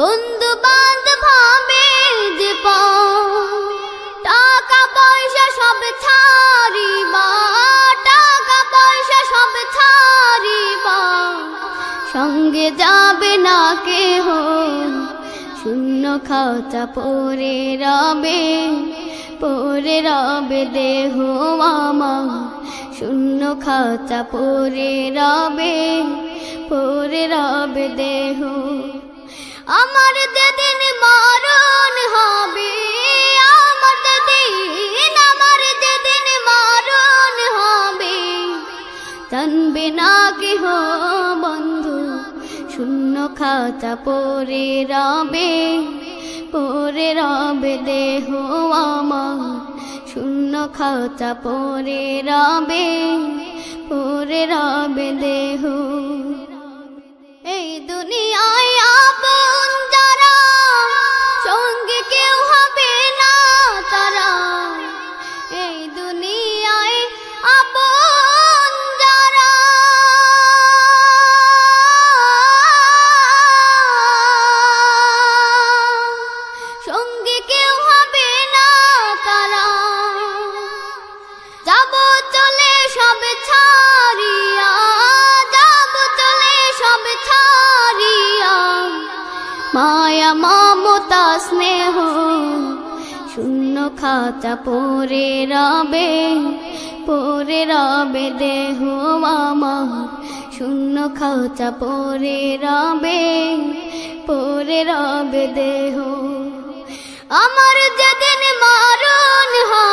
বন্ধু বান্ধব হবে যে টাকা পয়সা সব ছাড়িবা টাকা পয়সা সব ছাড়িবা। সঙ্গে যাবে না কেহ, শূন্য খাওচা পরে রবে পরে রবে দেহ আমার। শূন্য খাওচা পরে রবে পরে রবে দেহ আমার যেদিন মরণ হবে, আমার যেদিন আমার যেদিন মরণ হবে। জানবে না কেহ বন্ধু, শূন্য খাতা পরে রবে পরে রবে দেহ আমার। শূন্য খাতা পরে রবে পরে রবে দেহ। এই দুনিয়ায় মমতা, স্নেহ। শূন্য খাতা পরে রবে পরে রবে দেহ মামা। শূন্য খাতা পরে রবে পরে রবে দেহ। আমার যেদিন মারণ হবে